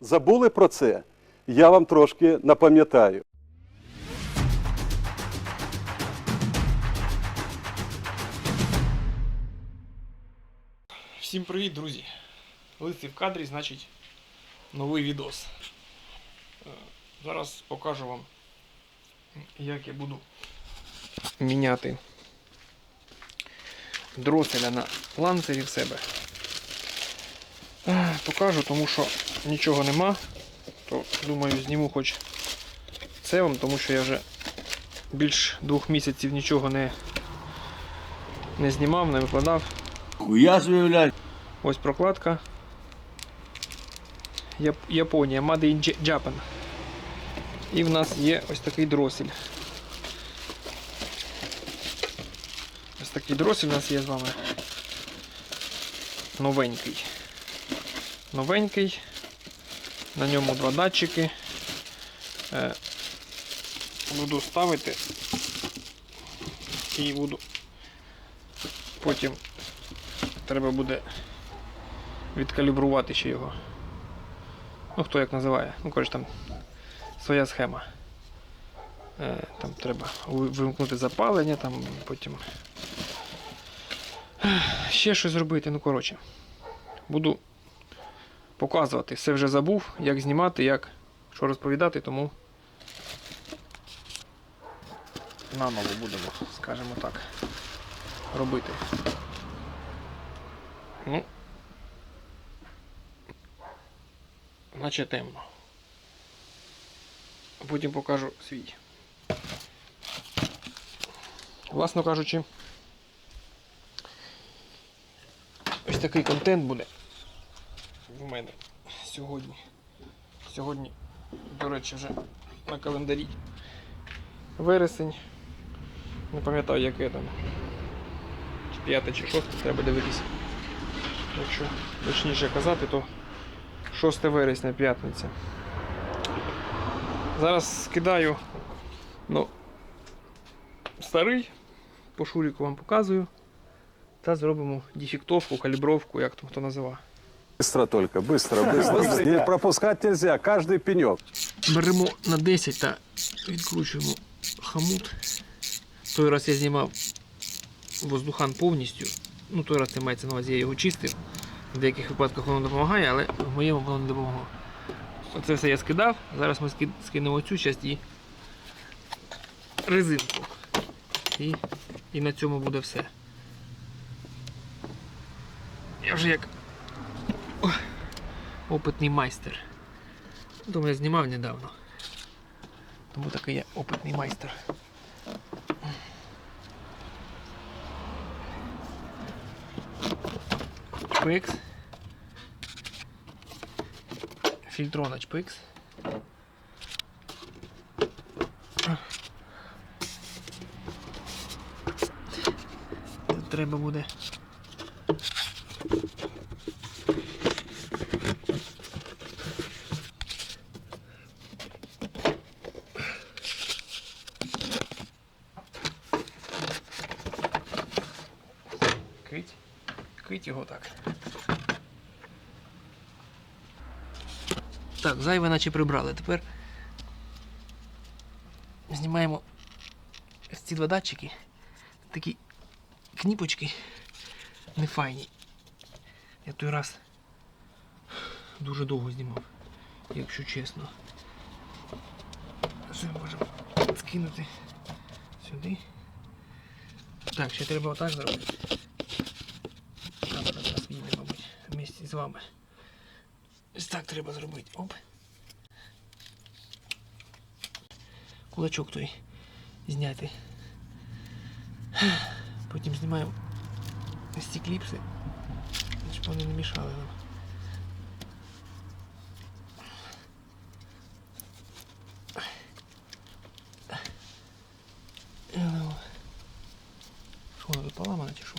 Забули про це? Я вам трошки напам'ятаю. Всім привіт, друзі! Лисий в кадрі, значить, новий відос. Е, Зараз покажу вам, як я буду міняти дроселя на ланцері в себе. Покажу, тому що нічого нема. То думаю, зніму хоч це вам, тому що я вже більш двох місяців нічого не, не знімав, не викладав. Хуя собі. Ось прокладка. Яп- Японія, Made in Japan. І в нас є ось такий дросель. Ось такий дросель у нас є з вами. Новенький. Новенький. На ньому два датчики. Е, буду ставити і буду потім треба буде відкалібрувати ще його. Ну, хто як називає. Ну, коротше, там своя схема. Е, там треба вимкнути запалення, там потім ще щось зробити. Ну, коротше. Буду показувати. Все вже забув, як знімати, як що розповідати, тому наново будемо, скажімо так, робити. Ну, наче темно. Потім покажу свій. Власно кажучи, ось такий контент буде в мене сьогодні. Сьогодні, до речі, вже на календарі вересень. Не пам'ятаю, яке там. Чи п'яте, чи шосте, треба дивитися. Якщо точніше казати, то 6 вересня п'ятниця. Зараз скидаю ну, старий, по шуріку вам показую. Та зробимо дефектовку, калібровку, як там хто називає. Быстро только, быстро, быстро. Не пропускать нельзя, каждый пенек. Беремо на 10 та відкручуємо хамут. Той раз я знімав воздухан повністю. Ну, той раз це мається на увазі, я його чистив. В деяких випадках воно допомагає, але в моєму воно не допомогло. Оце все я скидав. Зараз ми ски- скинемо цю частину і резинку. І, і на цьому буде все. Я вже як о, опитний майстер. Думаю, я знімав недавно. Тому такий я опитний майстер. Чпикс. Фільтрона чпикс. Треба буде. Кить. Кить його так. Так, зайве наче прибрали. Тепер знімаємо ці два датчики. Такі кніпочки нефайні. Я той раз дуже довго знімав, якщо чесно. Все можемо скинути сюди. Так, ще треба отак зробити. Зараз їде, мабуть, в місті з вами. Ось так треба зробити. Оп. Кулачок той зняти. Потім знімаємо ось ці кліпси, щоб вони не мішали нам. Ну, Що воно тут поламане чи що?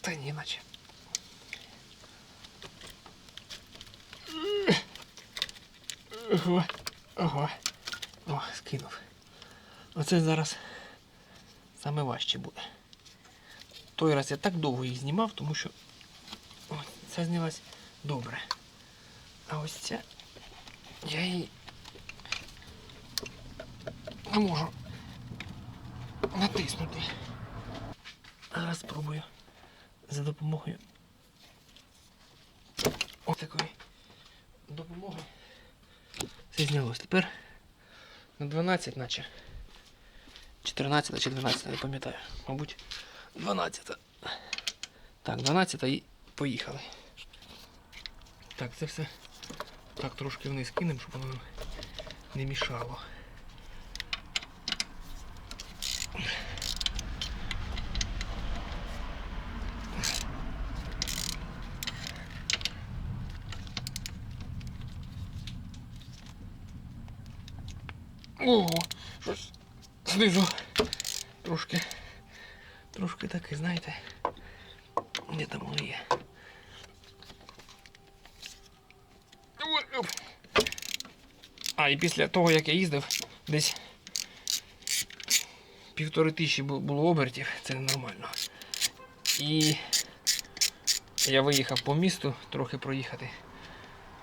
Та ні, наче. Ого, ого. О, скинув. Оце зараз саме важче буде. Той раз я так довго їх знімав, тому що ось, ця знялась добре. А ось ця я її не можу натиснути. Зараз спробую за допомогою ось такої допомоги. Все знялось. Тепер на 12 наче. 14 чи 12, не пам'ятаю. Мабуть, 12. Так, 12 і поїхали. Так, це все так трошки вниз кинемо, щоб воно не мішало. Ого, щось знизу трошки, трошки таке, знаєте, де там воно є. А, і після того, як я їздив, десь півтори тисячі було обертів, це ненормально. І я виїхав по місту трохи проїхати,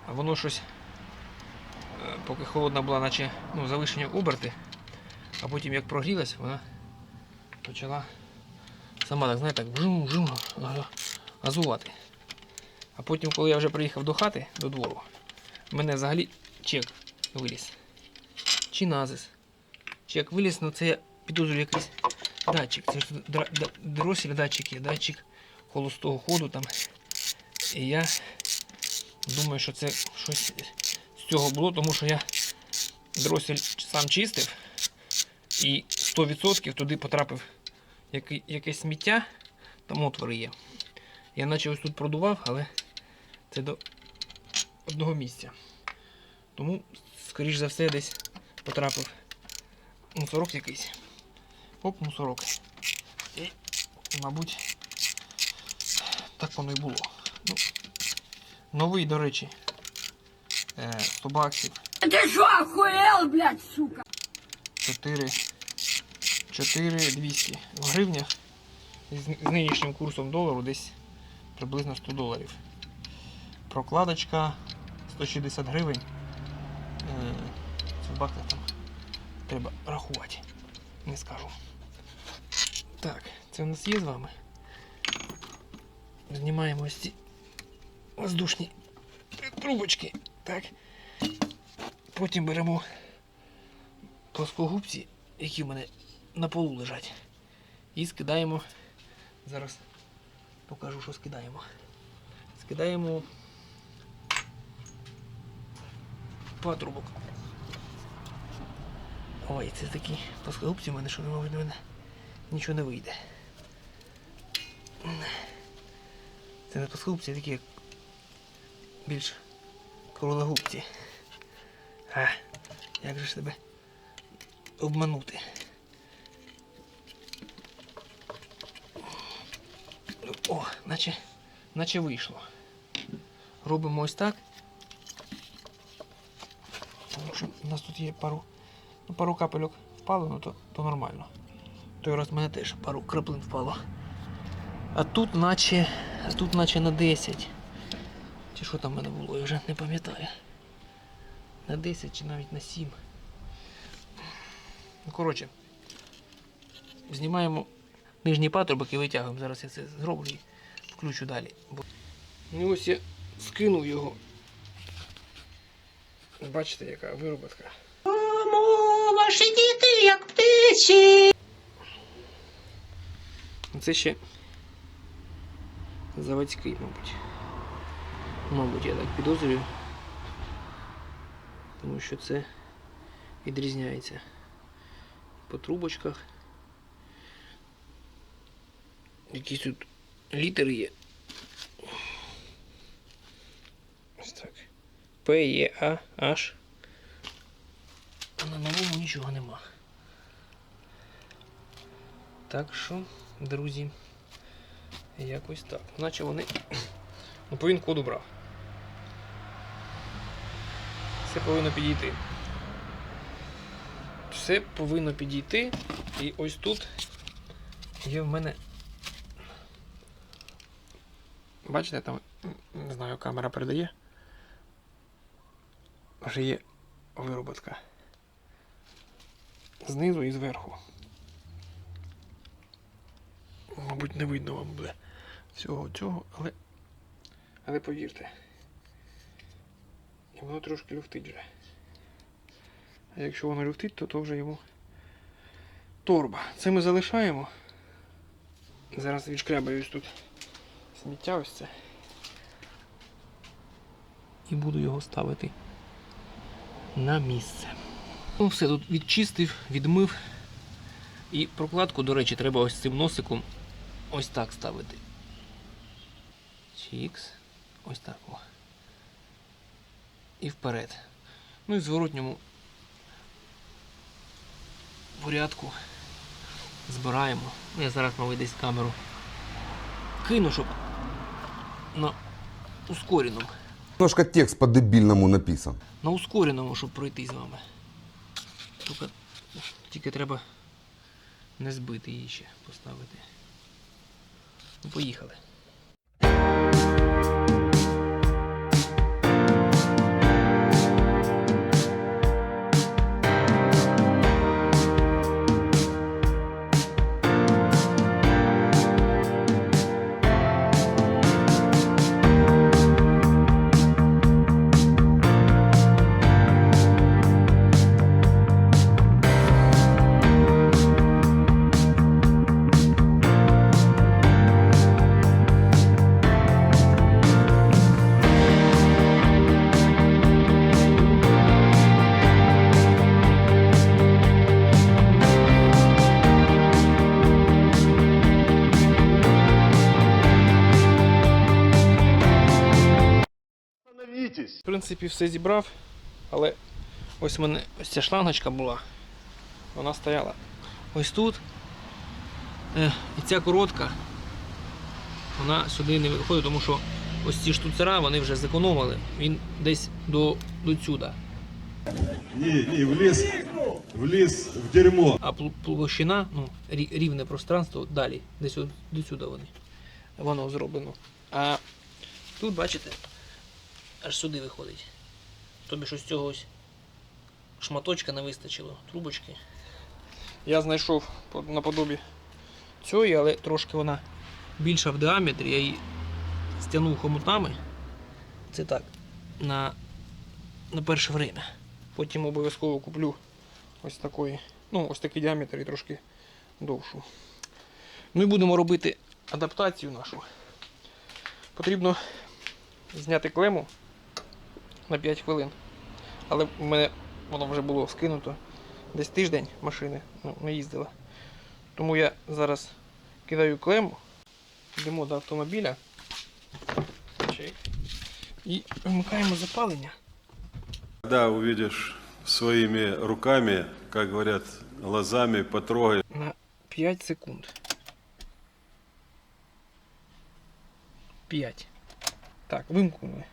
а воно щось, е, поки холодна була, наче ну, завишені оберти, а потім як прогрілась, вона почала сама так, знаєте, так вжум-вжум газувати. А потім, коли я вже приїхав до хати, до двору, в мене взагалі чек виліз. Чи назис. Чек виліз, ну це я підозрюю якийсь датчик. Це ж дросель датчик є, датчик холостого ходу там. І я думаю, що це щось з цього було, тому що я дросель сам чистив і 100% туди потрапив який- якесь сміття, там отвори є. Я наче ось тут продував, але це до одного місця. Тому, скоріш за все, десь потрапив мусорок якийсь. Оп, мусорок. І, мабуть, так воно і було. Ну, новий, до речі, е, 100 баксів. Ты что, охуел, блядь, сука? 4, 4 200 в гривнях. З, нинішнім курсом долару десь приблизно 100 доларів. Прокладочка 160 гривень. Е, Це в баксах там треба рахувати. Не скажу. Так, це у нас є з вами. Знімаємо ось ці воздушні трубочки. Так. Потім беремо плоскогубці, які в мене на полу лежать. І скидаємо. Зараз покажу, що скидаємо. Скидаємо патрубок. Ой, це такі плоскогубці в мене, що мабуть, в мене нічого не вийде. Це не плоскогубці, а такі як більш круглогубці. А, як же ж тебе обманути? О, наче, наче вийшло. Робимо ось так. Тому що у нас тут є пару, ну, пару капельок впало, ну то, то нормально. Той раз в мене теж пару краплин впало. А тут наче, тут наче на 10. Чи що там в мене було, я вже не пам'ятаю. На 10 чи навіть на 7. Ну, коротше, знімаємо нижній патрубок і витягуємо. Зараз я це зроблю і включу далі. Ну ось я скинув його. Бачите, яка вироботка. Ваші діти, як птиці. Це ще заводський, мабуть. Мабуть, я так підозрюю. Тому що це відрізняється по трубочках. Якісь тут літери є. Ось так. П, Е, А, H. На новому нічого нема. Так що, друзі, якось так. Наче вони ну, по він-коду брав. Все повинно підійти. Все повинно підійти. І ось тут є в мене Бачите, там, не знаю, камера передає. Вже є вироботка. Знизу і зверху. Мабуть, не видно вам буде всього цього, але. Але повірте. І воно трошки люфтить вже. А якщо воно люфтить, то то вже йому торба. Це ми залишаємо. Зараз відшкрябаюсь тут сміття ось це. І буду його ставити на місце. Ну, все тут відчистив, відмив. І прокладку, до речі, треба ось цим носиком ось так ставити. Чікс. Ось так. О. І вперед. Ну і в зворотньому порядку збираємо. Ну, Я зараз, мабуть, десь камеру кину, щоб на ускореному. Немножко текст по-дебильному написан. На ускореному, щоб пройти з вами. Тільки, тільки треба не збити її ще поставити. Ну, поїхали. Принципі, все зібрав, але ось в мене ось ця шлангочка була. Вона стояла ось тут. Е, І ця коротка, вона сюди не виходить, тому що ось ці штуцера вони вже зекономили. Він десь до, до сюди. Не, не, влез, влез в дерьмо. А пл- площина, ну, рівне пространство далі, десь от до сюди вони. Воно зроблено. А тут, бачите, аж сюди виходить. Тобі з цього ось шматочка не вистачило, трубочки. Я знайшов наподобі цієї, але трошки вона більша в діаметрі, я її стягнув хомутами. Це так, на, на перше время. Потім обов'язково куплю ось такої, ну, ось такий діаметр і трошки довшу. Ну і будемо робити адаптацію нашу. Потрібно зняти клему на 5 хвилин. Але в мене воно вже було скинуто десь тиждень машини, ну, не їздила. Тому я зараз кидаю клему, йдемо до автомобіля. І вмикаємо запалення. Когда увидишь своими руками, как говорят, глазами потрогай. на 5 секунд. 5. Так, вимкнули.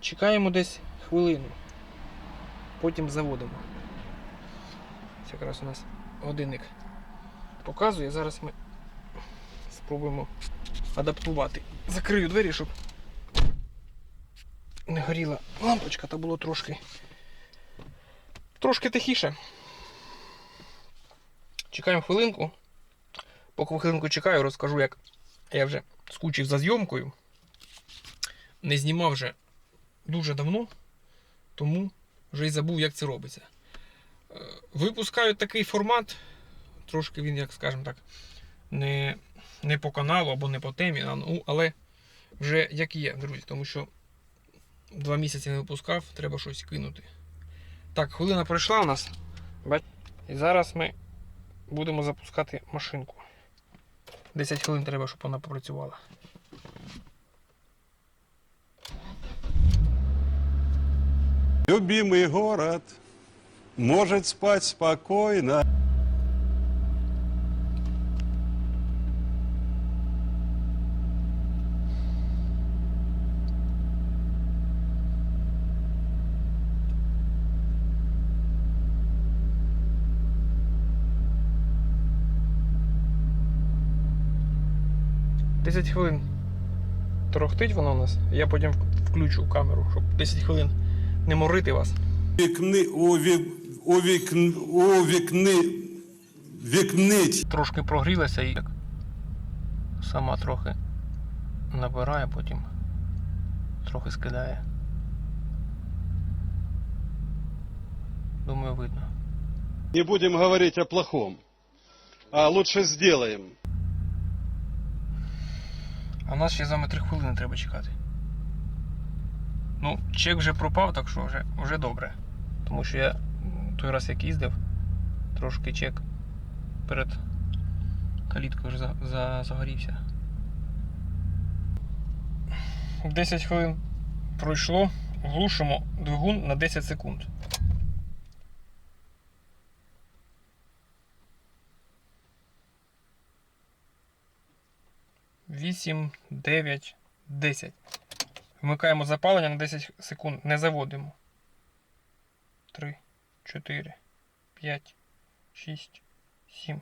Чекаємо десь хвилину. Потім заводимо. Це якраз у нас годинник показує. Зараз ми спробуємо адаптувати. Закрию двері, щоб не горіла лампочка, та було трошки. Трошки тихіше. Чекаємо хвилинку. Поки хвилинку чекаю, розкажу, як я вже скучив за зйомкою. Не знімав вже дуже давно, тому вже й забув, як це робиться. Е, Випускають такий формат, трошки він, як скажемо так, не, не по каналу або не по темі, ну, але вже як є, друзі, тому що два місяці не випускав, треба щось кинути. Так, хвилина пройшла у нас. І зараз ми будемо запускати машинку. 10 хвилин треба, щоб вона попрацювала. Любимый город может спать спокойно. Десять хвилин торохтить воно у нас. Я потім включу камеру, щоб 10 хвилин не морити вас. Вікни, у, вік, у, вікн, у вікни, вікнить. Трошки прогрілася і як сама трохи набирає, потім трохи скидає. Думаю, видно. Не будем говорить о плохом, а лучше сделаем. А в нас ще з вами 3 хвилини треба чекати. Ну, чек вже пропав, так що вже, вже добре. Тому що я той раз як їздив, трошки чек перед каліткою вже за, за, загорівся. 10 хвилин пройшло, глушимо двигун на 10 секунд. Вісім, дев'ять, десять. Вмикаємо запалення на 10 секунд. Не заводимо. 3, 4, 5, 6, 7,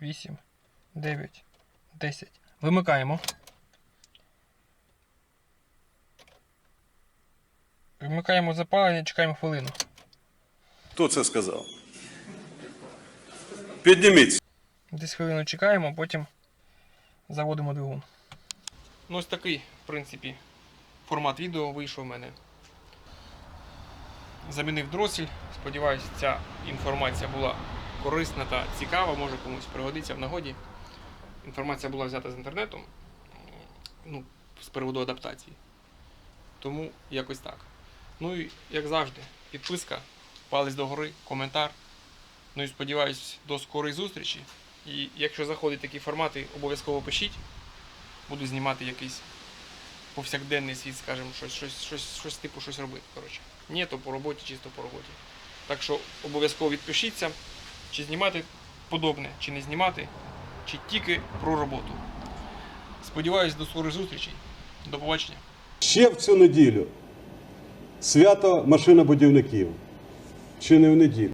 8, 9, 10. Вимикаємо. Вимикаємо запалення, чекаємо хвилину. Хто це сказав? Підніміться. Десь хвилину чекаємо, потім заводимо двигун. Ну, ось такий, в принципі, формат відео вийшов у мене. Замінив дросель. Сподіваюсь, ця інформація була корисна та цікава, може комусь пригодиться в нагоді. Інформація була взята з інтернету, ну, з приводу адаптації. Тому якось так. Ну і як завжди, підписка, палець догори, коментар. Ну і сподіваюсь, до скорої зустрічі. І якщо заходять такі формати, обов'язково пишіть. Буду знімати якийсь повсякденний світ, скажімо, щось, щось, щось, щось типу щось робити. Коротше. Ні, то по роботі, чисто по роботі. Так що обов'язково відпишіться, чи знімати подобне, чи не знімати, чи тільки про роботу. Сподіваюсь, до скорої зустрічі. До побачення. Ще в цю неділю свято машинобудівників. Чи не в неділю?